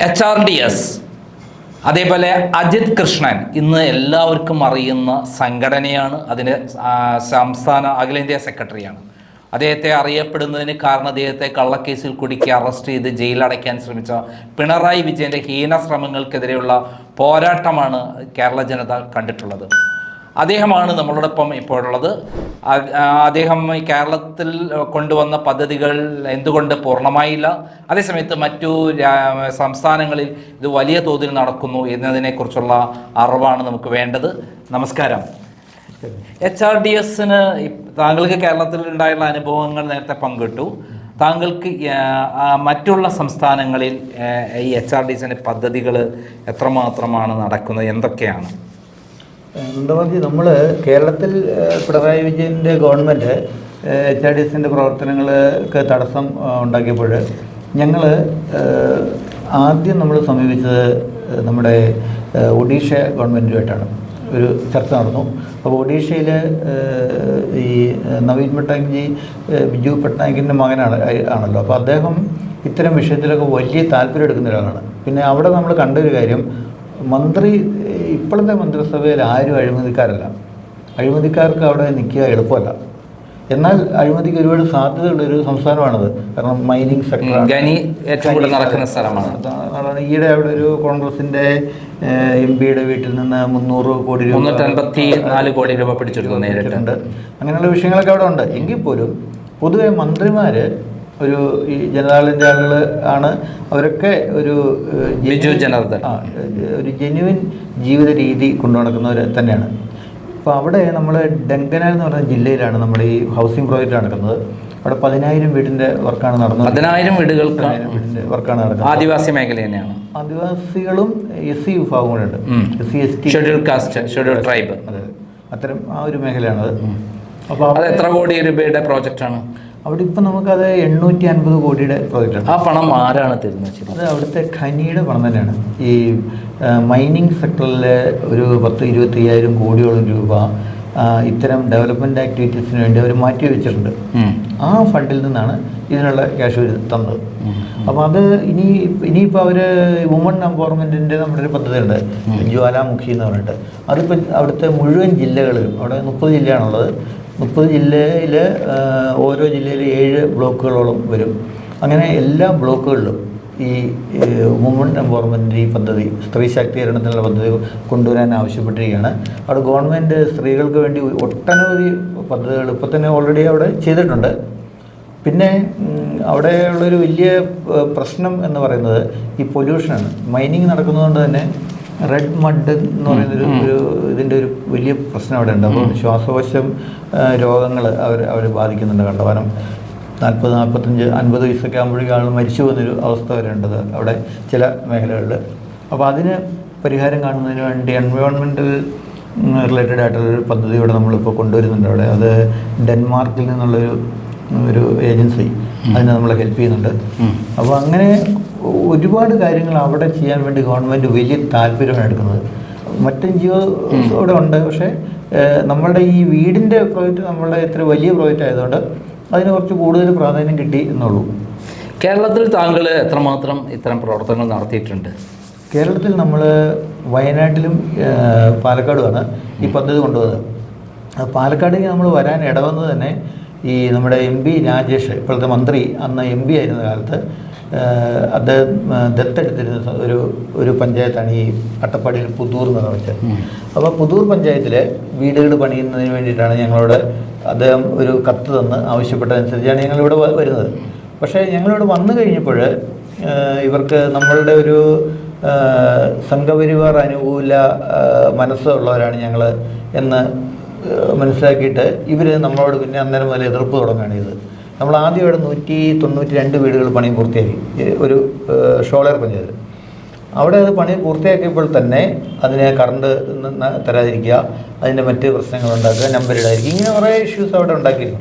H R D S അതേപോലെ അജിത് കൃഷ്ണൻ ഇന്ന് എല്ലാവർക്കും അറിയുന്ന സംഘടനയാണ്. ആ, സംസ്ഥാന അഖിലേന്ത്യാ സെക്രട്ടറിയാണ്. അദ്ദേഹത്തെ അറിയപ്പെടുന്നതിന് കാരണം അദ്ദേഹത്തെ കള്ളക്കേസിൽ കുടുക്കി അറസ്റ്റ് ചെയ്ത് ജയിലടയ്ക്കാൻ ശ്രമിച്ച പിണറായി വിജയന്റെ ഹീന ശ്രമങ്ങൾക്കെതിരെയുള്ള പോരാട്ടമാണ് കേരള ജനത കണ്ടിട്ടുള്ളത്. അദ്ദേഹമാണ് നമ്മളോടൊപ്പം ഇപ്പോഴുള്ളത്. അദ്ദേഹം കേരളത്തിൽ കൊണ്ടുവന്ന പദ്ധതികൾ എന്തുകൊണ്ട് പൂർണമായില്ല? അതേസമയത്ത് മറ്റു സംസ്ഥാനങ്ങളിൽ ഇത് വലിയ തോതിൽ നടക്കുന്നു എന്നതിനെക്കുറിച്ചുള്ള അറിവാണ് നമുക്ക് വേണ്ടത്. നമസ്കാരം. എച്ച് ആർ ഡി എസിന് താങ്കൾക്ക് കേരളത്തിൽ ഉണ്ടായുള്ള അനുഭവങ്ങൾ നേരത്തെ പങ്കിട്ടു. താങ്കൾക്ക് മറ്റുള്ള സംസ്ഥാനങ്ങളിൽ ഈ എച്ച് ആർ ഡി എസിന്റെ പദ്ധതികൾ എത്രമാത്രമാണ് നടക്കുന്നത്? എന്തൊക്കെയാണ്? നന്ദമതി നമ്മൾ കേരളത്തിൽ പിണറായി വിജയന്റെ ഗവൺമെന്റ് എച്ച് ആർ ഡി എസിന്റെ പ്രവർത്തനങ്ങൾക്ക് തടസ്സം ഉണ്ടാക്കിയപ്പോൾ ഞങ്ങൾ ആദ്യം നമ്മൾ സമീപിച്ചത് നമ്മുടെ ഒഡീഷ ഗവൺമെന്റുമായിട്ടാണ് ഒരു ചർച്ച നടന്നു. അപ്പോൾ ഒഡീഷയിൽ ഈ നവീൻ പട്നായിക്ജി ബിജു പട്നായിക്കിന്റെ മകനാണ് ആണല്ലോ. അപ്പോൾ അദ്ദേഹം ഇത്തരം വിഷയത്തിലൊക്കെ വലിയ താല്പര്യം എടുക്കുന്ന ഒരാളാണ്. പിന്നെ അവിടെ നമ്മൾ കണ്ടൊരു കാര്യം മന്ത്രി ഇപ്പോഴത്തെ മന്ത്രിസഭയിൽ ആരും അഴിമതിക്കാരല്ല. അഴിമതിക്കാർക്ക് അവിടെ നിൽക്കുക എളുപ്പമല്ല. എന്നാൽ അഴിമതിക്ക് ഒരുപാട് സാധ്യതയുള്ള ഒരു സംസ്ഥാനമാണത്. കാരണം മൈനിങ് സെക്ടർ ഖനി ഏറ്റവും കൂടുതൽ നടക്കുന്ന സ്ഥലമാണ്. അതാണ് ഈയിടെ അവിടെ ഒരു കോൺഗ്രസിന്റെ എം പിയുടെ വീട്ടിൽ നിന്ന് മുന്നൂറ് കോടി രൂപ മുന്നൂറ്റി അൻപത്തി നാല് കോടി രൂപ പിടിച്ചെടുത്തു നേരിട്ടുണ്ട് അങ്ങനെയുള്ള വിഷയങ്ങളൊക്കെ അവിടെ ഉണ്ട്. എങ്കിൽ പോലും പൊതുവെ മന്ത്രിമാര് ഒരു ഈ ജനതാദളിന്റെ ആളുകൾ ആണ്. അവരൊക്കെ ഒരു ബിജു ജനാർദ്ദൻ. ഒരു ജെന്യുവിൻ ജീവിത രീതി കൊണ്ടു നടക്കുന്നവർ തന്നെയാണ്. അപ്പോൾ അവിടെ നമ്മൾ ഡെങ്കന എന്ന് പറയുന്ന ജില്ലയിലാണ് നമ്മുടെ ഈ ഹൗസിംഗ് പ്രോജക്റ്റ് നടക്കുന്നത്. അവിടെ പതിനായിരം വീടിന്റെ വർക്കാണ് നടന്നത്. പതിനായിരം വീടുകൾക്ക് വർക്കാണ് നടക്കുന്നത്. ആദിവാസി മേഖല തന്നെയാണ്. ആദിവാസികളും എസ് സി വിഭാഗം കൂടെ ഉണ്ട്. S C S T schedule caste schedule tribe അതെ അത്തരം ആ ഒരു മേഖലയാണത്. അപ്പോൾ അത് എത്ര കോടി രൂപയുടെ പ്രോജക്റ്റാണ് അവിടെ ഇപ്പം നമുക്കത് എണ്ണൂറ്റി അൻപത് കോടിയുടെ പ്രോജക്റ്റാണ് ആ പണം ആരാണ് തരുന്നത് അത് അവിടുത്തെ ഖനിയുടെ പണം തന്നെയാണ്. ഈ മൈനിങ് സെക്ടറിലെ ഒരു പത്ത് ഇരുപത്തി അയ്യായിരം കോടിയോളം രൂപ ഇത്തരം ഡെവലപ്മെന്റ് ആക്ടിവിറ്റീസിന് വേണ്ടി അവർ മാറ്റി വെച്ചിട്ടുണ്ട്. ആ ഫണ്ടിൽ നിന്നാണ് ഇതിനുള്ള ക്യാഷ് തന്നത്. അപ്പോൾ അത് ഇനി ഇനിയിപ്പോൾ അവർ വുമൺ എംപവർമെന്റിന്റെ നമ്മുടെ ഒരു പദ്ധതി ഉണ്ട് ജ്വാലാമുഖി എന്ന് പറഞ്ഞിട്ട്. അതിപ്പോൾ അവിടുത്തെ മുഴുവൻ ജില്ലകളിലും അവിടെ മുപ്പത് ജില്ലയാണുള്ളത്. മുപ്പത് ജില്ലയിൽ ഓരോ ജില്ലയിൽ ഏഴ് ബ്ലോക്കുകളോളം വരും. അങ്ങനെ എല്ലാ ബ്ലോക്കുകളിലും ഈ വുമൺ എംപവർമെന്റ് ഈ പദ്ധതി സ്ത്രീ ശാക്തീകരണത്തിനുള്ള പദ്ധതി കൊണ്ടുവരാൻ ആവശ്യപ്പെട്ടിരിക്കുകയാണ്. അവിടെ ഗവൺമെന്റ് സ്ത്രീകൾക്ക് വേണ്ടി ഒട്ടനവധി പദ്ധതികൾ ഇപ്പോൾ തന്നെ ഓൾറെഡി അവിടെ ചെയ്തിട്ടുണ്ട്. പിന്നെ അവിടെയുള്ളൊരു വലിയ പ്രശ്നം എന്ന് പറയുന്നത് ഈ പൊല്യൂഷനാണ് മൈനിങ് നടക്കുന്നതുകൊണ്ട് തന്നെ റെഡ് മഡ് എന്ന് പറയുന്നൊരു ഒരു ഇതിന്റെ ഒരു വലിയ പ്രശ്നം അവിടെ ഉണ്ട്. അപ്പോൾ ശ്വാസകോശം രോഗങ്ങൾ അവർ അവർ ബാധിക്കുന്നുണ്ട് കണ്ടവാനം നാൽപ്പത് നാൽപ്പത്തഞ്ച് അൻപത് വയസ്സൊക്കെ ആകുമ്പോഴേക്കും ആൾ മരിച്ചു പോകുന്നൊരു അവസ്ഥ വരെ ഉണ്ടത് അവിടെ ചില മേഖലകളിൽ അപ്പോൾ അതിന് പരിഹാരം കാണുന്നതിന് വേണ്ടി എൻവയോൺമെന്റൽ റിലേറ്റഡ് ആയിട്ടുള്ളൊരു പദ്ധതി ഇവിടെ നമ്മളിപ്പോൾ കൊണ്ടുവരുന്നുണ്ട് അവിടെ. അത് ഡെൻമാർക്കിൽ നിന്നുള്ളൊരു ഒരു ഏജൻസി അതിനെ നമ്മളെ ഹെൽപ്പ് ചെയ്യുന്നുണ്ട്. അപ്പോൾ അങ്ങനെ ഒരുപാട് കാര്യങ്ങൾ അവിടെ ചെയ്യാൻ വേണ്ടി ഗവൺമെന്റ് വലിയ താല്പര്യമാണ് എടുക്കുന്നത്. മറ്റും ഇവിടെ ഉണ്ട്. പക്ഷേ നമ്മളുടെ ഈ വീടിന്റെ പ്രോജക്റ്റ് നമ്മളുടെ ഇത്ര വലിയ പ്രോജക്റ്റ് ആയതുകൊണ്ട് അതിന് കുറച്ച് കൂടുതൽ പ്രാധാന്യം കിട്ടി എന്നുള്ളൂ. കേരളത്തിൽ താങ്കൾ എത്രമാത്രം ഇത്തരം പ്രവർത്തനങ്ങൾ നടത്തിയിട്ടുണ്ട്? കേരളത്തിൽ നമ്മൾ വയനാട്ടിലും പാലക്കാടുമാണ് ഈ പദ്ധതി കൊണ്ടുവന്നത്. പാലക്കാടേക്ക് നമ്മൾ വരാൻ ഇടവന്നത് തന്നെ ഈ നമ്മുടെ എം പി രാജേഷ് ഇപ്പോഴത്തെ മന്ത്രി അന്ന് എം പി ആയിരുന്ന കാലത്ത് അദ്ദേഹം ദത്തെടുത്തിരുന്ന ഒരു ഒരു പഞ്ചായത്താണ് ഈ അട്ടപ്പാടിയിൽ പുതൂർ എന്ന് പറഞ്ഞ അപ്പോൾ പുതൂർ പഞ്ചായത്തിലെ വീടുകൾ പണിയുന്നതിന് വേണ്ടിയിട്ടാണ് ഞങ്ങളോട് അദ്ദേഹം ഒരു കത്ത് തന്ന് ആവശ്യപ്പെട്ടതനുസരിച്ചാണ് ഞങ്ങളിവിടെ വരുന്നത്. പക്ഷേ ഞങ്ങളിവിടെ വന്നു കഴിഞ്ഞപ്പോൾ ഇവർക്ക് നമ്മളുടെ ഒരു സംഘപരിവാർ അനുകൂല മനസ്സുള്ളവരാണ് ഞങ്ങൾ എന്ന് മനസ്സിലാക്കിയിട്ട് ഇവർ നമ്മളോട് പിന്നെ അന്നേരം മുതൽ എതിർപ്പ് തുടങ്ങുകയാണ് ചെയ്തത്. നമ്മൾ ആദ്യം ഇവിടെ നൂറ്റി തൊണ്ണൂറ്റി രണ്ട് വീടുകൾ പണി പൂർത്തിയാക്കി. ഒരു ഷോളേർ പഞ്ചായത്ത് അവിടെ അത് പണി പൂർത്തിയാക്കിയപ്പോൾ തന്നെ അതിനെ കറണ്ട് തരാതിരിക്കുക അതിന്റെ മറ്റ് പ്രശ്നങ്ങൾ ഉണ്ടാക്കുക നമ്പർ ഇടാതിരിക്കുക ഇങ്ങനെ കുറേ ഇഷ്യൂസ് അവിടെ ഉണ്ടാക്കിയിരുന്നു.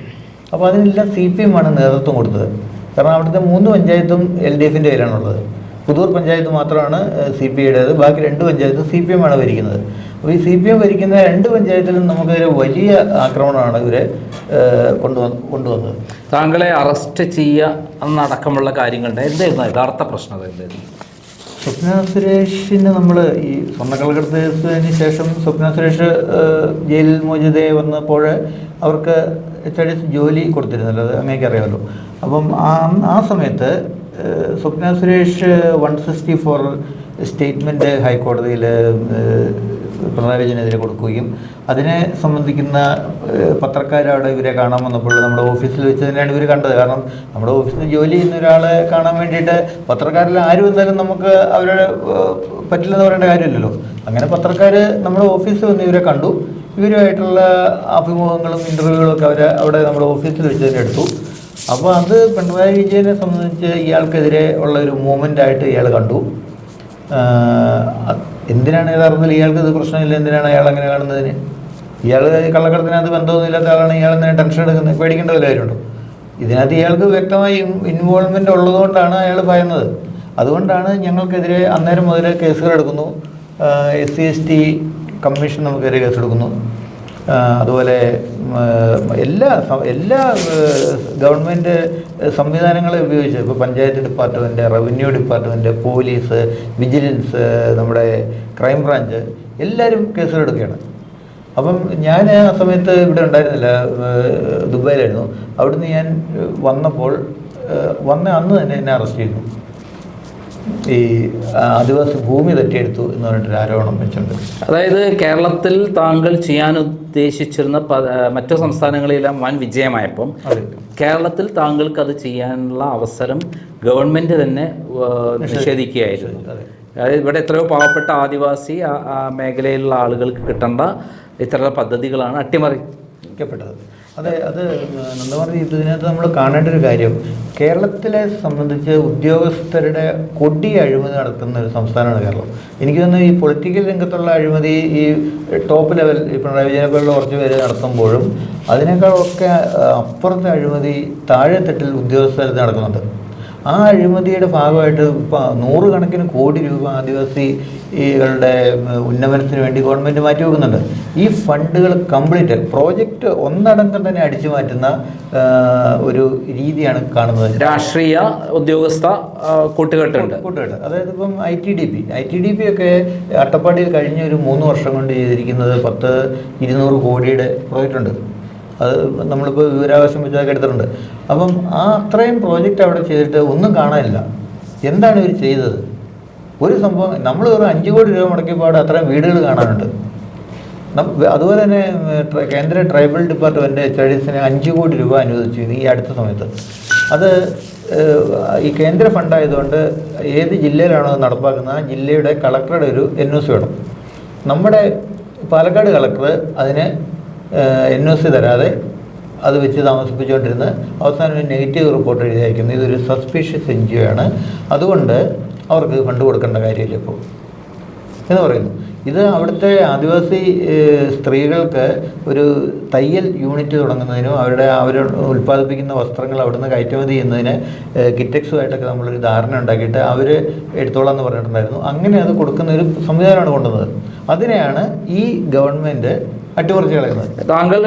അപ്പോൾ അതിനെല്ലാം സി പി എം ആണ് നേതൃത്വം കൊടുത്തത്. കാരണം അവിടുത്തെ മൂന്ന് പഞ്ചായത്തും എൽ ഡി എഫിന്റെ കയ്യിലാണുള്ളത്. പുതൂർ പഞ്ചായത്ത് മാത്രമാണ് സി പി ഐയുടേത്. ബാക്കി രണ്ട് പഞ്ചായത്തും സി പി എം ആണ് ഭരിക്കുന്നത്. അപ്പോൾ ഈ സി പി എം ഭരിക്കുന്ന രണ്ട് പഞ്ചായത്തിലും നമുക്കൊരു വലിയ ആക്രമണമാണ് ഇവരെ കൊണ്ടുവന്ന് കൊണ്ടുവന്നത്. താങ്കളെ അറസ്റ്റ് ചെയ്യുക എന്നടക്കമുള്ള കാര്യങ്ങളുടെ എന്തായിരുന്നു യഥാർത്ഥ പ്രശ്നം സ്വപ്ന സുരേഷിന് നമ്മൾ ഈ സ്വർണക്കള്ളക്കടത്തിന് ശേഷം സ്വപ്ന സുരേഷ് ജയിലിൽ മോചിതയെ വന്നപ്പോൾ അവർക്ക് എച്ച് ഐ ഡി ജോലി കൊടുത്തിരുന്നല്ലോ. അത് അങ്ങേക്ക് അറിയാമല്ലോ അപ്പം ആ ആ സമയത്ത് Swapna Suresh one sixty four statement ഹൈക്കോടതിയിൽ പിണറായി വിജയനെതിരെ കൊടുക്കുകയും അതിനെ സംബന്ധിക്കുന്ന പത്രക്കാരവിടെ ഇവരെ കാണാൻ വന്നപ്പോൾ നമ്മുടെ ഓഫീസിൽ വെച്ച് തന്നെയാണ് ഇവർ കണ്ടത്. കാരണം നമ്മുടെ ഓഫീസിൽ ജോലി ചെയ്യുന്ന ഒരാളെ കാണാൻ വേണ്ടിയിട്ട് പത്രക്കാരിൽ ആരും എന്തായാലും നമുക്ക് അവരുടെ പറ്റില്ലെന്ന് പറയേണ്ട കാര്യമില്ലല്ലോ. അങ്ങനെ പത്രക്കാർ നമ്മുടെ ഓഫീസിൽ വന്ന് ഇവരെ കണ്ടു. ഇവരുമായിട്ടുള്ള അഭിമുഖങ്ങളും ഇന്റർവ്യൂകളും ഒക്കെ അവർ അവിടെ നമ്മുടെ ഓഫീസിൽ വെച്ച് തന്നെ എടുത്തു. അപ്പോൾ അത് പിണറായി വിജയനെ സംബന്ധിച്ച് ഇയാൾക്കെതിരെ ഉള്ള ഒരു മൂവ്മെന്റ് ആയിട്ട് ഇയാൾ കണ്ടു എന്തിനാണ് യഥാർത്ഥത്തിൽ ഇയാൾക്ക് ഇത് പ്രശ്നമില്ല. എന്തിനാണ് അയാൾ അങ്ങനെ കാണുന്നതിന്? ഇയാൾ കള്ളക്കടത്തിനകത്ത് ബന്ധമൊന്നുമില്ലാത്ത ആളാണ്. ഇയാൾ എന്തിനാണ് ടെൻഷൻ എടുക്കുന്നത്? പേടിക്കേണ്ട വല്ല കാര്യമുണ്ടോ? ഇതിനകത്ത് ഇയാൾക്ക് വ്യക്തമായി ഇൻവോൾവ്മെന്റ് ഉള്ളതുകൊണ്ടാണ് അയാൾ ഭയന്നത്. അതുകൊണ്ടാണ് ഞങ്ങൾക്കെതിരെ അന്നേരം മുതൽ കേസുകൾ എടുക്കുന്നു. S C S T commission നമുക്കെതിരെ കേസെടുക്കുന്നു. അതുപോലെ എല്ലാ എല്ലാ ഗവൺമെന്റ് സംവിധാനങ്ങളെ ഉപയോഗിച്ച് ഇപ്പോൾ panchayat department revenue department police vigilance നമ്മുടെ ക്രൈം ബ്രാഞ്ച് എല്ലാവരും കേസുകളെടുക്കുകയാണ് അപ്പം ഞാൻ ആ സമയത്ത് ഇവിടെ ഉണ്ടായിരുന്നില്ല ദുബായിലായിരുന്നു. അവിടുന്ന് ഞാൻ വന്നപ്പോൾ വന്ന അന്ന് തന്നെ എന്നെ അറസ്റ്റ് ചെയ്തു. ഈ ആദിവാസി ഭൂമി തട്ടിയെടുത്തു എന്ന് പറഞ്ഞിട്ടൊരു ആരോപണം വെച്ചിട്ടുണ്ട്. അതായത് കേരളത്തിൽ താങ്കൾ ചെയ്യാൻ ഉദ്ദേശിച്ചിരുന്ന മറ്റു സംസ്ഥാനങ്ങളിലെല്ലാം വൻ വിജയമായപ്പം കേരളത്തിൽ താങ്കൾക്ക് അത് ചെയ്യാനുള്ള അവസരം ഗവൺമെന്റ് തന്നെ നിഷേധിക്കുകയായിരുന്നു. അതായത് ഇവിടെ എത്രയോ പാവപ്പെട്ട ആദിവാസി മേഖലയിലുള്ള ആളുകൾക്ക് കിട്ടേണ്ട ഇത്തരം പദ്ധതികളാണ് അട്ടിമറി പ്പെട്ടത് അതെ അത് എന്താ പറഞ്ഞ ഇതിനകത്ത് നമ്മൾ കാണേണ്ട ഒരു കാര്യം. കേരളത്തിലെ സംബന്ധിച്ച് ഉദ്യോഗസ്ഥരുടെ കൊടി അഴിമതി നടത്തുന്ന ഒരു സംസ്ഥാനമാണ് കേരളം. എനിക്ക് തോന്നുന്നു ഈ പൊളിറ്റിക്കൽ രംഗത്തുള്ള അഴിമതി ഈ ടോപ്പ് ലെവൽ ഈ പിണറായി വിജയനെ പോലുള്ള കുറച്ച് പേര് നടത്തുമ്പോഴും അതിനേക്കാളൊക്കെ അപ്പുറത്തെ അഴിമതി താഴെത്തട്ടിൽ ഉദ്യോഗസ്ഥരത്ത് നടക്കുന്നുണ്ട്. ആ അഴിമതിയുടെ ഭാഗമായിട്ട് ഇപ്പോൾ നൂറുകണക്കിന് കോടി രൂപ ആദിവാസികളുടെ ഉന്നമനത്തിന് വേണ്ടി ഗവൺമെന്റ് മാറ്റി വെക്കുന്നുണ്ട് ഈ ഫണ്ടുകൾ കംപ്ലീറ്റ് പ്രോജക്റ്റ് ഒന്നടങ്കം തന്നെ അടിച്ചു മാറ്റുന്ന ഒരു രീതിയാണ് കാണുന്നത്. രാഷ്ട്രീയ ഉദ്യോഗസ്ഥ കൂട്ടുകെട്ടുണ്ട്. കൂട്ടുകെട്ട്. അതായത് ഇപ്പം I T D P I T D P ഒക്കെ അട്ടപ്പാടിയിൽ കഴിഞ്ഞ ഒരു മൂന്ന് വർഷം കൊണ്ട് ചെയ്തിരിക്കുന്നത് പത്ത് ഇരുന്നൂറ് കോടിയുടെ പ്രോജക്റ്റ് ഉണ്ട്. അത് നമ്മളിപ്പോൾ വിവരാവകാശം വെച്ചതൊക്കെ എടുത്തിട്ടുണ്ട്. അപ്പം ആ അത്രയും പ്രോജക്റ്റ് അവിടെ ചെയ്തിട്ട് ഒന്നും കാണാനില്ല. എന്താണ് ഇവർ ചെയ്തത്? ഒരു സംഭവം നമ്മൾ ഒരു അഞ്ച് കോടി രൂപ മുടക്കിയപ്പോൾ അത്രയും വീടുകൾ കാണാനുണ്ട്. അതുപോലെ തന്നെ കേന്ദ്ര ട്രൈബൽ ഡിപ്പാർട്ട്മെന്റ് എച്ച് അഞ്ച് കോടി രൂപ അനുവദിച്ചു ഈ അടുത്ത സമയത്ത്. അത് ഈ കേന്ദ്ര ഫണ്ടായതുകൊണ്ട് ഏത് ജില്ലയിലാണോ നടപ്പാക്കുന്നത് ആ ജില്ലയുടെ കളക്ടറുടെ ഒരു എൻ ഒ സി വേണം. നമ്മുടെ പാലക്കാട് കളക്ടർ അതിന് എൻ ഒ സി തരാതെ അത് വെച്ച് താമസിപ്പിച്ചുകൊണ്ടിരുന്ന് അവസാനം ഒരു നെഗറ്റീവ് റിപ്പോർട്ട് എഴുതി അയക്കുന്നു ഇതൊരു സസ്പീഷ്യസ് എൻ ജി ഒ ആണ്. അതുകൊണ്ട് അവർക്ക് ഫണ്ട് കൊടുക്കേണ്ട കാര്യമില്ല ഇപ്പോൾ എന്ന് പറയുന്നു. ഇത് അവിടുത്തെ ആദിവാസി സ്ത്രീകൾക്ക് ഒരു തയ്യൽ യൂണിറ്റ് തുടങ്ങുന്നതിനും അവരുടെ അവർ ഉൽപ്പാദിപ്പിക്കുന്ന വസ്ത്രങ്ങൾ അവിടുന്ന് കയറ്റുമതി ചെയ്യുന്നതിന് കിറ്റക്സുമായിട്ടൊക്കെ നമ്മളൊരു ധാരണ ഉണ്ടാക്കിയിട്ട് അവർ എടുത്തോളാം എന്ന് പറഞ്ഞിട്ടുണ്ടായിരുന്നു. അങ്ങനെ അത് കൊടുക്കുന്ന ഒരു സംവിധാനമാണ് കൊണ്ടുവന്നത്. അതിനെയാണ് ഈ ഗവൺമെന്റ് അട്ടിമറിച്ച് കളയുന്നത് താങ്കൾ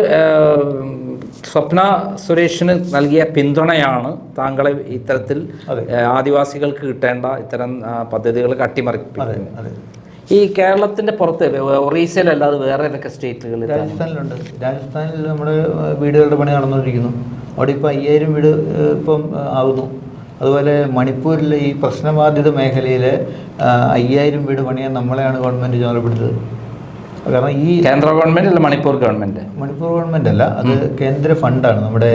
സ്വപ്ന സുരേഷിന് നൽകിയ പിന്തുണയാണ് താങ്കളെ ഇത്തരത്തിൽ ആദിവാസികൾക്ക് കിട്ടേണ്ട ഇത്തരം പദ്ധതികൾ പദ്ധതികൾക്ക് അട്ടിമറിപ്പിക്കുന്നത് ഈ കേരളത്തിന്റെ പുറത്ത് ഒറീസയിലല്ലാതെ വേറെ ഏതൊക്കെ സ്റ്റേറ്റുകളിൽ രാജസ്ഥാനിലുണ്ട്. രാജസ്ഥാനിൽ നമ്മുടെ വീടുകളുടെ പണി നടന്നുകൊണ്ടിരിക്കുന്നു. അവിടെ ഇപ്പോൾ അയ്യായിരം വീട് ഇപ്പം ആവുന്നു. ആകുന്നു അതുപോലെ മണിപ്പൂരിലെ ഈ പ്രശ്നബാധിത മേഖലയിലെ അയ്യായിരം വീട് പണിയാൻ നമ്മളെയാണ് ഗവൺമെന്റ് ചുമതലപ്പെടുത്തത് കാരണം ഈ കേന്ദ്ര ഗവൺമെന്റ് അല്ല മണിപ്പൂർ ഗവൺമെന്റ്? മണിപ്പൂർ ഗവൺമെന്റ് അല്ല അത് കേന്ദ്ര ഫണ്ടാണ്. നമ്മുടെ.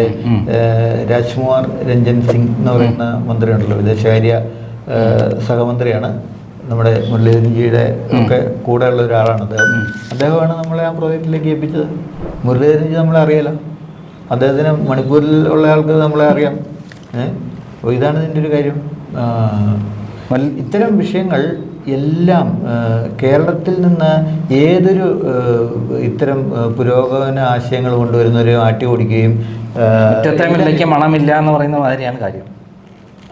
രാജ്കുമാർ രഞ്ജൻ സിംഗ് എന്ന് പറയുന്ന മന്ത്രിയുണ്ടല്ലോ വിദേശകാര്യ സഹമന്ത്രിയാണ്. നമ്മുടെ മുരളീധരൻജിയുടെ ഒക്കെ കൂടെയുള്ള ഒരാളാണ് അദ്ദേഹം. അദ്ദേഹമാണ് നമ്മളെ ആ പ്രോജക്റ്റിലേക്ക് ഏൽപ്പിച്ചത്. മുരളീധരൻജി നമ്മളെ അറിയാലോ? അദ്ദേഹത്തിന് മണിപ്പൂരിൽ ഉള്ള ആൾക്ക് നമ്മളെ അറിയാം. ഏഹ് അപ്പോൾ ഇതാണ് ഇതിന്റെ ഒരു കാര്യം. ഇത്തരം വിഷയങ്ങൾ എല്ലാം കേരളത്തിൽ നിന്ന് ഏതൊരു ഇത്തരം പുരോഗമന ആശയങ്ങൾ കൊണ്ടുവരുന്നവരെ ആട്ടി ഓടിക്കുകയും മണമില്ല എന്ന് പറയുന്ന മാതിരിയാണ് കാര്യം.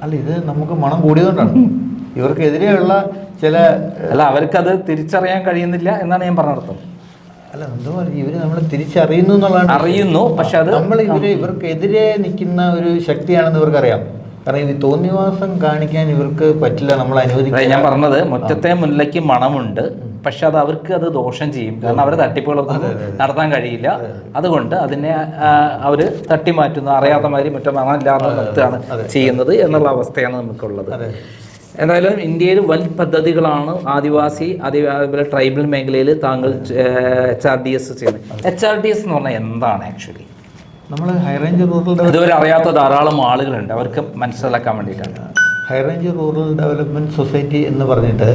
അല്ല ഇത് നമുക്ക് മണം കൂടിയതുകൊണ്ടാണ്. ഇവർക്കെതിരെയുള്ള ചില അല്ല അവർക്കത് തിരിച്ചറിയാൻ കഴിയുന്നില്ല എന്നാണ് ഞാൻ പറഞ്ഞർത്ഥം അല്ല എന്താ പറയുക ഇവർ നമ്മൾ തിരിച്ചറിയുന്നു എന്നുള്ളതാണ്. അറിയുന്നു പക്ഷെ അത് നമ്മൾ ഇവർ ഇവർക്കെതിരെ നിൽക്കുന്ന ഒരു ശക്തിയാണെന്ന് ഇവർക്കറിയാം. കാരണം ഈ തോന്നിവാസം കാണിക്കാൻ ഇവർക്ക് പറ്റില്ല നമ്മൾ അനുവദിക്കുന്നത് ഞാൻ പറഞ്ഞത് മുറ്റത്തെ മുല്ലയ്ക്ക് മണമുണ്ട് പക്ഷെ അത് അവർക്ക് അത് ദോഷം ചെയ്യും. കാരണം അവരെ തട്ടിപ്പുകളൊന്നും നടത്താൻ കഴിയില്ല. അതുകൊണ്ട് അതിനെ അവർ തട്ടിമാറ്റുന്നു. അറിയാത്ത മാതിരി മുറ്റം മണമില്ലാതെ നിർത്തുകയാണ് ചെയ്യുന്നത് എന്നുള്ള അവസ്ഥയാണ് നമുക്കുള്ളത്. എന്തായാലും ഇന്ത്യയിൽ വൻ പദ്ധതികളാണ് ആദിവാസി അതേപോലെ ട്രൈബൽ മേഖലയിൽ താങ്കൾ എച്ച് ആർ ഡി എസ് ചെയ്യുന്നത്. എച്ച് ആർ ഡി എസ് എന്ന് പറഞ്ഞാൽ എന്താണ് ആക്ച്വലി നമ്മൾ ഹൈറേഞ്ച് റൂറൽ ഇതുവരെ അറിയാത്ത ധാരാളം ആളുകളുണ്ട്. അവർക്ക് മനസ്സിലാക്കാൻ വേണ്ടിയിട്ടാണ്. High range rural development society എന്ന് പറഞ്ഞിട്ട്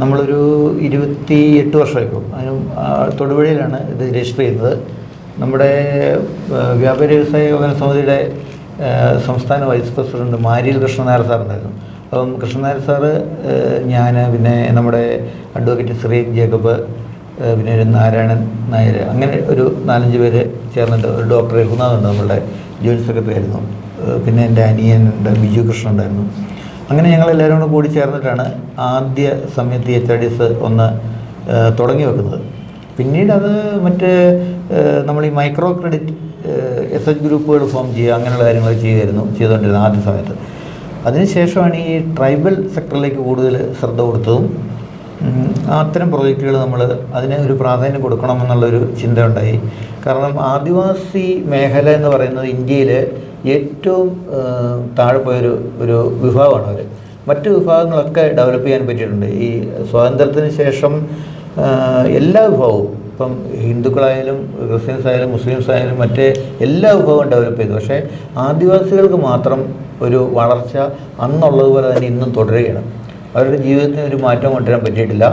നമ്മളൊരു ഇരുപത്തി എട്ട് വർഷമായിപ്പോൾ അതിന് തൊടുവഴിയിലാണ് തൊടുപുഴയിലാണ് ഇത് രജിസ്റ്റർ ചെയ്യുന്നത്. നമ്മുടെ വ്യാപാര വ്യവസായ വികസന സമിതിയുടെ സംസ്ഥാന വൈസ് പ്രസിഡന്റ് മാരിയിൽ കൃഷ്ണനായർ സാറുണ്ടായിരുന്നു അപ്പം കൃഷ്ണനായർ സാറ് ഞാൻ പിന്നെ നമ്മുടെ അഡ്വക്കേറ്റ് ശ്രീ ജേക്കബ് പിന്നെ ഒരു നാരായണൻ നായർ അങ്ങനെ ഒരു നാലഞ്ച് പേര് ചേർന്നിട്ട് ഒരു ഡോക്ടർ രഘുനാഥുണ്ട് നമ്മളുടെ ജോയിന്റ് സെക്രട്ടറി ആയിരുന്നു. പിന്നെ എന്റെ അനിയനുണ്ട് ബിജു കൃഷ്ണൻ ഉണ്ടായിരുന്നു. അങ്ങനെ ഞങ്ങൾ എല്ലാവരും കൂടെ കൂടി ചേർന്നിട്ടാണ് ആദ്യ സമയത്ത് എച്ച് ആർ ഡി എസ് ഒന്ന് തുടങ്ങി വെക്കുന്നത്. പിന്നീട് അത് മറ്റ് നമ്മൾ ഈ മൈക്രോ ക്രെഡിറ്റ് എസ് എച്ച് ഗ്രൂപ്പുകൾ ഫോം ചെയ്യുക അങ്ങനെയുള്ള കാര്യങ്ങൾ ചെയ്യുമായിരുന്നു ചെയ്തുകൊണ്ടിരുന്നത് ആദ്യ സമയത്ത്. അതിനുശേഷമാണ് ഈ ട്രൈബൽ സെക്ടറിലേക്ക് കൂടുതൽ ശ്രദ്ധ കൊടുത്തതും അത്തരം പ്രോജക്റ്റുകൾ നമ്മൾ അതിന് ഒരു പ്രാധാന്യം കൊടുക്കണമെന്നുള്ളൊരു ചിന്ത ഉണ്ടായി കാരണം ആദിവാസി മേഖല എന്ന് പറയുന്നത് ഇന്ത്യയിൽ ഏറ്റവും താഴെ പോയൊരു ഒരു വിഭാഗമാണ് അവർ മറ്റ് വിഭാഗങ്ങളൊക്കെ ഡെവലപ്പ് ചെയ്യാൻ പറ്റിയിട്ടുണ്ട്. ഈ സ്വാതന്ത്ര്യത്തിന് ശേഷം എല്ലാ വിഭാഗവും ഇപ്പം ഹിന്ദുക്കളായാലും ക്രിസ്ത്യൻസ് ആയാലും മുസ്ലിംസ് ആയാലും മറ്റേ എല്ലാ വിഭാഗവും ഡെവലപ്പ് ചെയ്തു. പക്ഷേ ആദിവാസികൾക്ക് മാത്രം ഒരു വളർച്ച അന്നുള്ളതുപോലെ തന്നെ ഇന്നും തുടരുകയാണ്. അവരുടെ ജീവിതത്തിന് ഒരു മാറ്റം കൊണ്ടുവരാൻ പറ്റിയിട്ടില്ല.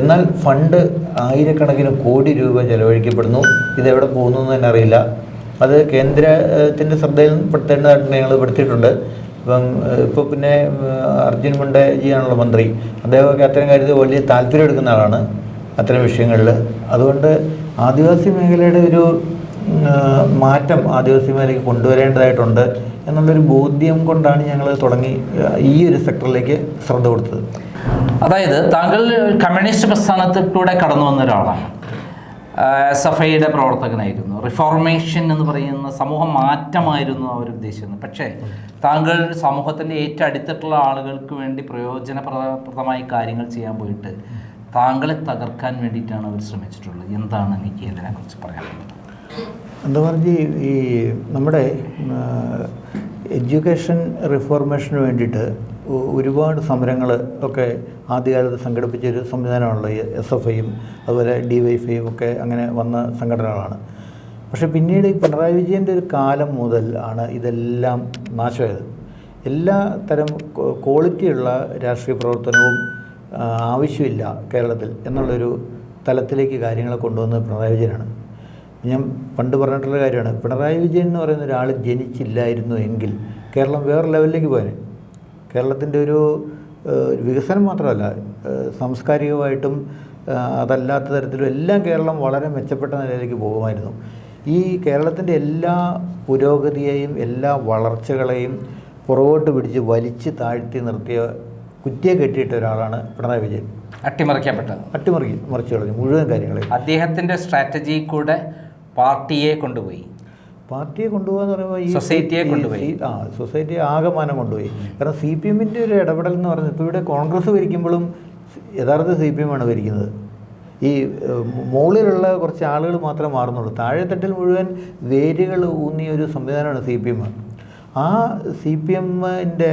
എന്നാൽ ഫണ്ട് ആയിരക്കണക്കിന് കോടി രൂപ ചെലവഴിക്കപ്പെടുന്നു. ഇതെവിടെ പോകുന്നു എന്ന് തന്നെ അറിയില്ല. അത് കേന്ദ്രത്തിന്റെ ശ്രദ്ധയിൽ പെടുത്തേണ്ടതായിട്ട് ഞങ്ങൾ പെടുത്തിയിട്ടുണ്ട്. ഇപ്പം ഇപ്പോൾ പിന്നെ അർജുൻ മുണ്ടജിയാണല്ലോ മന്ത്രി. അദ്ദേഹമൊക്കെ അത്തരം കാര്യത്തിൽ വലിയ താല്പര്യം എടുക്കുന്ന ആളാണ് അത്തരം വിഷയങ്ങളിൽ. അതുകൊണ്ട് ആദിവാസി മേഖലയുടെ ഒരു മാറ്റം ആദിവാസി മേഖലയ്ക്ക് കൊണ്ടുവരേണ്ടതായിട്ടുണ്ട് എന്നുള്ളൊരു ബോധ്യം കൊണ്ടാണ് ഞങ്ങൾ തുടങ്ങി ഈ ഒരു സെക്ടറിലേക്ക് ശ്രദ്ധ കൊടുത്തത്. അതായത് താങ്കൾ കമ്മ്യൂണിസ്റ്റ് പ്രസ്ഥാനത്തിലൂടെ കടന്നു വന്ന ഒരാളാണ്. എസ് എഫ് ഐയുടെ പ്രവർത്തകനായിരുന്നു. റിഫോർമേഷൻ എന്ന് പറയുന്ന സമൂഹ മാറ്റമായിരുന്നു അവർ ഉദ്ദേശിക്കുന്നത് പക്ഷേ താങ്കൾ സമൂഹത്തിന്റെ ഏറ്റവും അടുത്തിട്ടുള്ള ആളുകൾക്ക് വേണ്ടി പ്രയോജനപ്രദമായ കാര്യങ്ങൾ ചെയ്യാൻ പോയിട്ട് താങ്കളെ തകർക്കാൻ വേണ്ടിയിട്ടാണ് അവർ ശ്രമിച്ചിട്ടുള്ളത്. എന്താണ് എനിക്ക് ഇതിനെക്കുറിച്ച് പറയാനുള്ളത്? പറഞ്ഞ് ഈ നമ്മുടെ എഡ്യൂക്കേഷൻ റിഫോർമേഷന് വേണ്ടിയിട്ട് ഒരുപാട് സമരങ്ങൾ ഒക്കെ ആദ്യകാലത്ത് സംഘടിപ്പിച്ചൊരു സംവിധാനമാണല്ലോ എസ് എഫ് ഐയും അതുപോലെ ഡി വൈ എഫ് ഐയും ഒക്കെ അങ്ങനെ വന്ന സംഘടനകളാണ്. പക്ഷേ പിന്നീട് പിണറായി വിജയന്റെ ഒരു കാലം മുതൽ ആണ് ഇതെല്ലാം നാശമായത്. എല്ലാ തരം ക്വ- ക്വാളിറ്റിയുള്ള രാഷ്ട്രീയ പ്രവർത്തനവും ആവശ്യമില്ല കേരളത്തിൽ എന്നുള്ളൊരു തലത്തിലേക്ക് കാര്യങ്ങളെ കൊണ്ടുവന്നത് പിണറായി വിജയനാണ്. ഞാൻ പണ്ട് പറഞ്ഞിട്ടുള്ള കാര്യമാണ്. പിണറായി വിജയൻ എന്ന് പറയുന്ന ഒരാൾ ജനിച്ചില്ലായിരുന്നു എങ്കിൽ കേരളം വേറെ ലെവലിലേക്ക് പോയേനെ കേരളത്തിന്റെ ഒരു വികസനം മാത്രമല്ല സാംസ്കാരികമായിട്ടും അതല്ലാത്ത തരത്തിലും എല്ലാം കേരളം വളരെ മെച്ചപ്പെട്ട നിലയിലേക്ക് പോകുമായിരുന്നു. ഈ കേരളത്തിന്റെ എല്ലാ പുരോഗതിയെയും എല്ലാ വളർച്ചകളെയും പുറകോട്ട് പിടിച്ച് വലിച്ച് താഴ്ത്തി നിർത്തിയ കുറ്റിയെ കെട്ടിയിട്ട ഒരാളാണ് പിണറായി വിജയൻ. അട്ടിമറിക്കപ്പെട്ടത് അട്ടിമറിക്കും മറിച്ചു കളഞ്ഞു. മുഴുവൻ കാര്യങ്ങളെയും. അദ്ദേഹത്തിന്റെ സ്ട്രാറ്റജി കൂടെ പാർട്ടിയെ കൊണ്ടുപോയി. പാർട്ടിയെ കൊണ്ടുപോകാന്ന് പറയുമ്പോൾ ഈ സൊസൈറ്റിയെ കൊണ്ടുപോയി. ആ സൊസൈറ്റി ആകമാനം കൊണ്ടുപോയി. കാരണം സി പി എമ്മിന്റെ ഒരു ഇടപെടൽ എന്ന് പറയുന്നത് ഇപ്പോൾ ഇവിടെ കോൺഗ്രസ് ഭരിക്കുമ്പോഴും യഥാർത്ഥ സി പി എം ആണ് ഭരിക്കുന്നത്. ഈ മുകളിലുള്ള കുറച്ച് ആളുകൾ മാത്രമേ മാറുന്നുള്ളൂ. താഴെത്തട്ടിൽ മുഴുവൻ വേരുകൾ ഊന്നിയ ഒരു സംവിധാനമാണ് സി പി എം. ആ സി പി എമ്മിന്റെ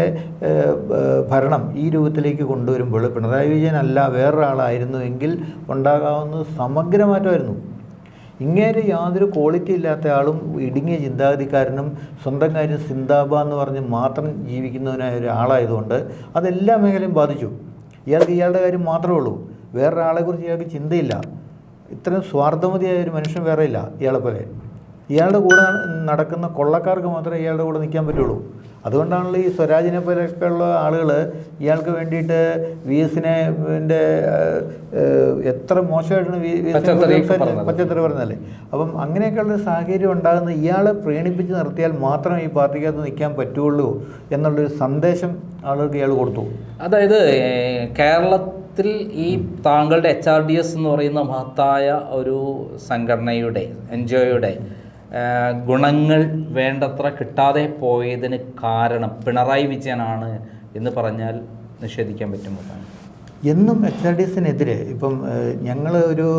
ഭരണം ഈ രൂപത്തിലേക്ക് കൊണ്ടുവരുമ്പോൾ പിണറായി വിജയൻ അല്ല വേറൊരാളായിരുന്നു എങ്കിൽ ഉണ്ടാകാവുന്ന സമഗ്രമാറ്റമായിരുന്നു. ഇങ്ങേരെ യാതൊരു ക്വാളിറ്റി ഇല്ലാത്ത ആളും ഇടുങ്ങിയ ചിന്താഗതിക്കാരനും സ്വന്തം കാര്യം സിന്താബ എന്ന് പറഞ്ഞ് മാത്രം ജീവിക്കുന്നവനായ ഒരാളായതുകൊണ്ട് അതെല്ലാ മേഖലയും ബാധിച്ചു. ഇയാൾക്ക് ഇയാളുടെ കാര്യം മാത്രമേ ഉള്ളൂ. വേറൊരാളെക്കുറിച്ച് ഇയാൾക്ക് ചിന്തയില്ല. ഇത്രയും സ്വാർത്ഥമതിയായ ഒരു മനുഷ്യൻ വേറെ ഇല്ല ഇയാളെ പോലെ. ഇയാളുടെ കൂടെ നടക്കുന്ന കൊള്ളക്കാർക്ക് മാത്രമേ ഇയാളുടെ കൂടെ നിൽക്കാൻ പറ്റുള്ളൂ. അതുകൊണ്ടാണല്ലോ ഈ സ്വരാജിനെ പോലെയൊക്കെയുള്ള ആളുകൾ ഇയാൾക്ക് വേണ്ടിയിട്ട് വി എസിനെ എത്ര മോശമായിട്ടാണ് വി പച്ചത്തെറി പറഞ്ഞല്ലേ അപ്പം അങ്ങനെയൊക്കെയുള്ള ഒരു സാഹചര്യം ഉണ്ടാകുന്ന ഇയാളെ പ്രീണിപ്പിച്ച് നിർത്തിയാൽ മാത്രമേ ഈ പാർട്ടിക്കകത്ത് നിൽക്കാൻ പറ്റുള്ളൂ എന്നുള്ളൊരു സന്ദേശം ആളുകൾക്ക് ഇയാൾ കൊടുത്തു. അതായത് കേരള കേരളത്തിൽ ഈ താങ്കളുടെ എച്ച് ആർ ഡി എസ് എന്ന് പറയുന്ന മഹത്തായ ഒരു സംഘടനയുടെ എൻ ജി ഒയുടെ ഗുണങ്ങൾ വേണ്ടത്ര കിട്ടാതെ പോയതിന് കാരണം പിണറായി വിജയനാണ് എന്ന് പറഞ്ഞാൽ നിഷേധിക്കാൻ പറ്റുമോ എന്നും എച്ച് ആർ ഡി എസിനെതിരെ ഇപ്പം ഞങ്ങൾ ഒരു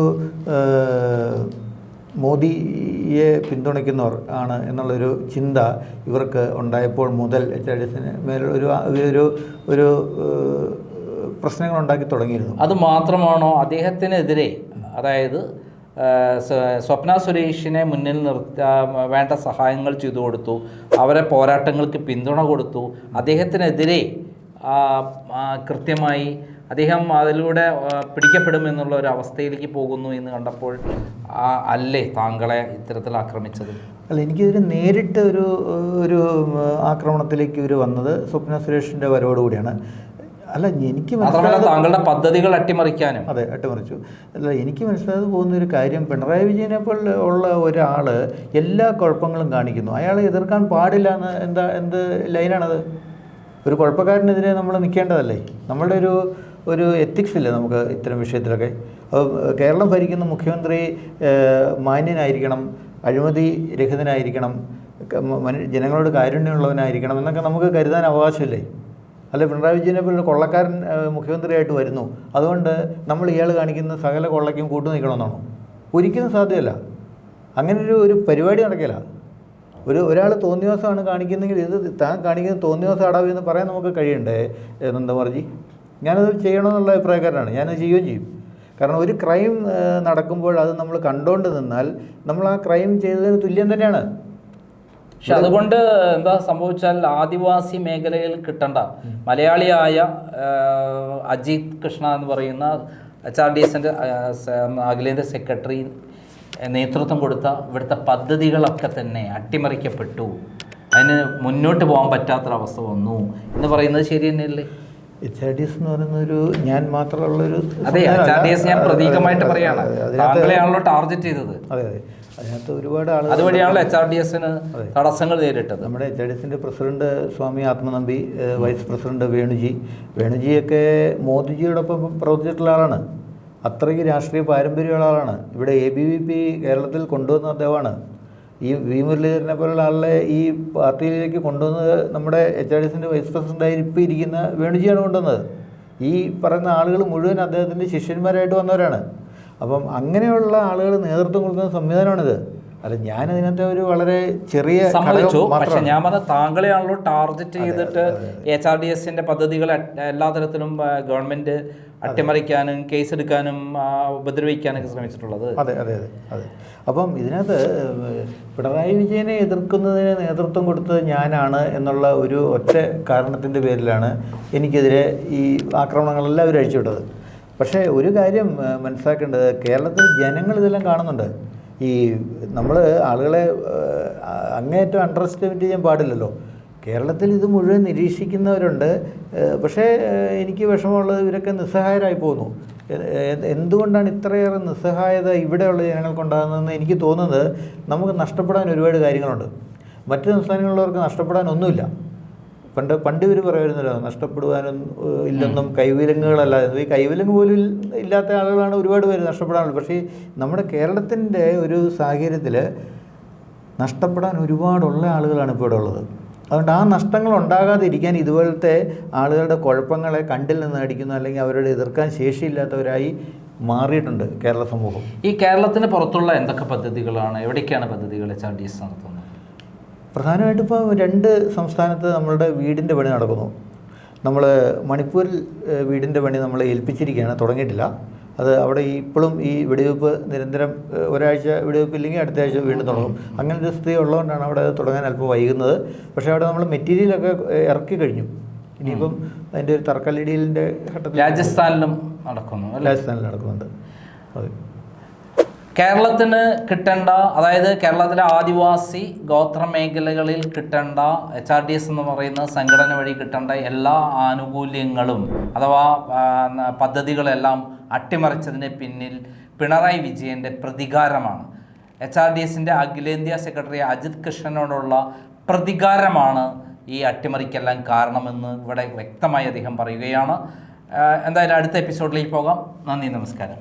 മോദിയെ പിന്തുണയ്ക്കുന്നവർ ആണ് എന്നുള്ളൊരു ചിന്ത ഇവർക്ക് ഉണ്ടായപ്പോൾ മുതൽ എച്ച് ആർ ഡി എസിന് മേൽ ഒരു ഒരു ഒരു പ്രശ്നങ്ങൾ ഉണ്ടാക്കി തുടങ്ങിയിരുന്നു. അത് മാത്രമാണോ അദ്ദേഹത്തിനെതിരെ? അതായത് സ്വപ്ന സുരേഷിനെ മുന്നിൽ നിർത്താൻ വേണ്ട സഹായങ്ങൾ ചെയ്തു കൊടുത്തു. അവരെ പോരാട്ടങ്ങൾക്ക് പിന്തുണ കൊടുത്തു. അദ്ദേഹത്തിനെതിരെ കൃത്യമായി അദ്ദേഹം അതിലൂടെ പിടിക്കപ്പെടുമെന്നുള്ള ഒരു അവസ്ഥയിലേക്ക് പോകുന്നു എന്ന് കണ്ടപ്പോൾ അല്ലേ താങ്കളെ ഇത്തരത്തിൽ ആക്രമിച്ചത്? അല്ല എനിക്കിതിന് നേരിട്ട് ഒരു ഒരു ആക്രമണത്തിലേക്ക് ഇവർ വന്നത് സ്വപ്ന സുരേഷിന്റെ വരവോടുകൂടിയാണ്. അല്ല എനിക്ക് മാത്രമല്ല മനസ്സിലായത് താങ്കളുടെ പദ്ധതികൾ അട്ടിമറിക്കാനും. അതെ അട്ടിമറിച്ചു. അല്ല എനിക്ക് മനസ്സിലായത് പോകുന്ന ഒരു കാര്യം പിണറായി വിജയനെ പോലെ ഉള്ള ഒരാൾ എല്ലാ കുഴപ്പങ്ങളും കാണിക്കുന്നു. അയാളെ എതിർക്കാൻ പാടില്ല എന്ന് എന്താ എന്ത് ലൈനാണത്? ഒരു കുഴപ്പക്കാരനെതിരെ നമ്മൾ നിൽക്കേണ്ടതല്ലേ? നമ്മളുടെ ഒരു ഒരു എത്തിക്സ് ഇല്ലേ നമുക്ക് ഇത്തരം വിഷയത്തിലൊക്കെ? അപ്പോൾ കേരളം ഭരിക്കുന്ന മുഖ്യമന്ത്രി മാന്യനായിരിക്കണം അഴിമതി രഹിതനായിരിക്കണം ജനങ്ങളോട് കാരുണ്യമുള്ളവനായിരിക്കണം എന്നൊക്കെ നമുക്ക് കരുതാൻ അവകാശമില്ലേ? അല്ല പിണറായി വിജയനെ പോലുള്ള കൊള്ളക്കാരൻ മുഖ്യമന്ത്രിയായിട്ട് വരുന്നു. അതുകൊണ്ട് നമ്മൾ ഇയാൾ കാണിക്കുന്ന സകല കൊള്ളയ്ക്കും കൂട്ടു നിൽക്കണമെന്നാണോ? ഒരിക്കലും സാധ്യമല്ല. അങ്ങനെ ഒരു പരിപാടി നടക്കില്ല. ഒരു ഒരാൾ തോന്നിവാസമാണ് കാണിക്കുന്നെങ്കിൽ ഇത് താൻ കാണിക്കുന്ന തോന്നിവാസം അടാവ് എന്ന് പറയാൻ നമുക്ക് കഴിയണ്ടേ? നന്ദമർജി. ഞാനത് ചെയ്യണമെന്നുള്ള അഭിപ്രായക്കാരനാണ്. ഞാനത് ചെയ്യുകയും ചെയ്യും. കാരണം ഒരു ക്രൈം നടക്കുമ്പോൾ അത് നമ്മൾ കണ്ടുകൊണ്ട് നിന്നാൽ നമ്മൾ ആ ക്രൈം ചെയ്തതിന് തുല്യം തന്നെയാണ്. പക്ഷെ അതുകൊണ്ട് എന്താ സംഭവിച്ചാൽ ആദിവാസി മേഖലയിൽ കിട്ടേണ്ട. മലയാളിയായ അജിത് കൃഷ്ണ എന്ന് പറയുന്ന എച്ച് ആർ ഡി എസിന്റെ അഖിലേന്ത്യാ സെക്രട്ടറി നേതൃത്വം കൊടുത്ത ഇവിടുത്തെ പദ്ധതികളൊക്കെ തന്നെ അട്ടിമറിക്കപ്പെട്ടു. അതിന് മുന്നോട്ട് പോകാൻ പറ്റാത്തൊരവസ്ഥ വന്നു. എന്ന് പറയുന്നത് ശരി തന്നെയല്ലേ? എച്ച് ആർ ഡി എസ് എന്ന് പറയുന്ന ഒരു ഞാൻ മാത്രമുള്ളൊരു അതെ എച്ച് ആർ ഡി എസ് ഞാൻ പ്രതീകമായിട്ട് പറയാണ്. താങ്കളെയാണല്ലോ ടാർഗറ്റ് ചെയ്തത്. അതെ അതെ. അതിനകത്ത് ഒരുപാട് ആളുകൾ അതുവഴിയാണല്ലോ എച്ച് ആർ ഡി എസിന് തടസ്സങ്ങൾ നേരിട്ടത്. നമ്മുടെ എച്ച് ആർ ഡി എസിന്റെ president Swami Atmanambi vice president Venuji. വേണുജിയൊക്കെ മോദിജിയോടൊപ്പം പ്രവർത്തിച്ചിട്ടുള്ള ആളാണ്. അത്രയ്ക്ക് രാഷ്ട്രീയ പാരമ്പര്യമുള്ള ആളാണ്. ഇവിടെ എ ബി വി പി കേരളത്തിൽ കൊണ്ടുവന്ന അദ്ദേഹമാണ്. ഈ വി മുരളീധരനെ പോലുള്ള ആളെ ഈ പാർട്ടിയിലേക്ക് കൊണ്ടുവന്നത് നമ്മുടെ എച്ച് ആർ ഡി എസിന്റെ വൈസ് പ്രസിഡന്റായി ഇപ്പോൾ ഇരിക്കുന്ന വേണുജിയാണ് കൊണ്ടുവന്നത്. ഈ പറയുന്ന ആളുകൾ മുഴുവൻ അദ്ദേഹത്തിന്റെ ശിഷ്യന്മാരായിട്ട് വന്നവരാണ്. അപ്പം അങ്ങനെയുള്ള ആളുകൾ നേതൃത്വം കൊടുക്കുന്ന സംവിധാനമാണിത്. അല്ല ഞാൻ ഇതിനകത്തെ ഒരു വളരെ ചെറിയ സമ്മതിച്ചു. പക്ഷെ. ഞാൻ പറഞ്ഞ താങ്കളെയാണല്ലോ ടാർഗറ്റ് ചെയ്തിട്ട് എച്ച് ആർ ഡി എസിന്റെ പദ്ധതികൾ എല്ലാ തരത്തിലും ഗവൺമെന്റ് അട്ടിമറിക്കാനും കേസെടുക്കാനും എടുക്കാനും ഉപദ്രവിക്കാനൊക്കെ ശ്രമിച്ചിട്ടുള്ളത്. അതെ അതെ അതെ അതെ. അപ്പം ഇതിനകത്ത് പിണറായി വിജയനെ എതിർക്കുന്നതിന് നേതൃത്വം കൊടുത്തത് ഞാനാണ് എന്നുള്ള ഒരു ഒറ്റ കാരണത്തിന്റെ പേരിലാണ് എനിക്കെതിരെ ഈ ആക്രമണങ്ങളെല്ലാം അവർ അഴിച്ചുവിട്ടത്. പക്ഷേ ഒരു കാര്യം മനസ്സിലാക്കേണ്ടത് കേരളത്തിൽ ജനങ്ങൾ ഇതെല്ലാം കാണുന്നുണ്ട്. ഈ നമ്മൾ ആളുകളെ അങ്ങേയറ്റം അണ്ടർ എസ്റ്റിമേറ്റ് ചെയ്യാൻ പാടില്ലല്ലോ. കേരളത്തിൽ ഇത് മുഴുവൻ നിരീക്ഷിക്കുന്നവരുണ്ട്. പക്ഷേ എനിക്ക് വിഷമമുള്ളത് ഇവരൊക്കെ നിസ്സഹായരായി പോകുന്നു. എന്തുകൊണ്ടാണ് ഇത്രയേറെ നിസ്സഹായത ഇവിടെയുള്ള ജനങ്ങൾക്കുണ്ടാകുന്നതെന്ന് എനിക്ക് തോന്നുന്നത് നമുക്ക് നഷ്ടപ്പെടാൻ ഒരുപാട് കാര്യങ്ങളുണ്ട്. മറ്റ് സംസ്ഥാനങ്ങളിലുള്ളവർക്ക് നഷ്ടപ്പെടാൻ ഒന്നുമില്ല. പണ്ട് പണ്ട് ഇവർ പറയുമായിരുന്നല്ലോ നഷ്ടപ്പെടുവാനും ഇല്ലെന്നും കൈവിലങ്ങുകളല്ല. ഈ കൈവിലങ്ങ് പോലും ഇല്ലാത്ത ആളുകളാണ് ഒരുപാട് പേര് നഷ്ടപ്പെടാനുള്ളത് പക്ഷേ നമ്മുടെ കേരളത്തിന്റെ ഒരു സാഹചര്യത്തിൽ നഷ്ടപ്പെടാൻ ഒരുപാടുള്ള ആളുകളാണ് ഇപ്പോൾ ഇവിടെ ഉള്ളത്. അതുകൊണ്ട് ആ നഷ്ടങ്ങൾ ഉണ്ടാകാതിരിക്കാൻ ഇതുപോലത്തെ ആളുകളുടെ കുഴപ്പങ്ങളെ കണ്ടിൽ നിന്ന് അടിക്കുന്ന അല്ലെങ്കിൽ അവരുടെ എതിർക്കാൻ ശേഷിയില്ലാത്തവരായി മാറിയിട്ടുണ്ട് കേരള സമൂഹം. ഈ കേരളത്തിന് പുറത്തുള്ള എന്തൊക്കെ പദ്ധതികളാണ് എവിടേക്കാണ് ഡി എസ് നടത്തുന്നത് പ്രധാനമായിട്ടും ഇപ്പോൾ രണ്ട് സംസ്ഥാനത്ത് നമ്മളുടെ വീടിന്റെ പണി നടക്കുന്നു. നമ്മൾ മണിപ്പൂരിൽ വീടിന്റെ പണി നമ്മൾ ഏൽപ്പിച്ചിരിക്കുകയാണ് തുടങ്ങിയിട്ടില്ല. അത് അവിടെ ഇപ്പോഴും ഈ വെടിവെപ്പ് നിരന്തരം ഒരാഴ്ച വെടിവെപ്പ് ഇല്ലെങ്കിൽ അടുത്ത ആഴ്ച വീണ്ടും തുടങ്ങും. അങ്ങനെ ഒരു സ്ഥിതി ഉള്ളതുകൊണ്ടാണ് അവിടെ അത് തുടങ്ങാൻ അല്പം വൈകുന്നത്. പക്ഷേ അവിടെ നമ്മൾ മെറ്റീരിയലൊക്കെ ഇറക്കി കഴിഞ്ഞു. ഇനിയിപ്പം അതിന്റെ ഒരു തർക്കലിടിയലിന്റെ ഘട്ടത്തിൽ രാജസ്ഥാനിലും നടക്കുന്നു രാജസ്ഥാനിൽ നടക്കുന്നുണ്ട്. അതെ. കേരളത്തിന് കിട്ടേണ്ട അതായത് കേരളത്തിലെ ആദിവാസി ഗോത്ര മേഖലകളിൽ കിട്ടേണ്ട എച്ച് ആർ ഡി എസ് എന്ന് പറയുന്ന സംഘടന വഴി കിട്ടേണ്ട എല്ലാ ആനുകൂല്യങ്ങളും അഥവാ പദ്ധതികളെല്ലാം അട്ടിമറിച്ചതിന് പിന്നിൽ പിണറായി വിജയന്റെ പ്രതികാരമാണ്. എച്ച് ആർ ഡി എസിന്റെ അഖിലേന്ത്യാ സെക്രട്ടറി അജിത് കൃഷ്ണനോടുള്ള പ്രതികാരമാണ് ഈ അട്ടിമറിക്കെല്ലാം കാരണമെന്ന് ഇവിടെ വ്യക്തമായി അദ്ദേഹം പറയുകയാണ്. എന്തായാലും അടുത്ത എപ്പിസോഡിലേക്ക് പോകാം. നന്ദി നമസ്കാരം.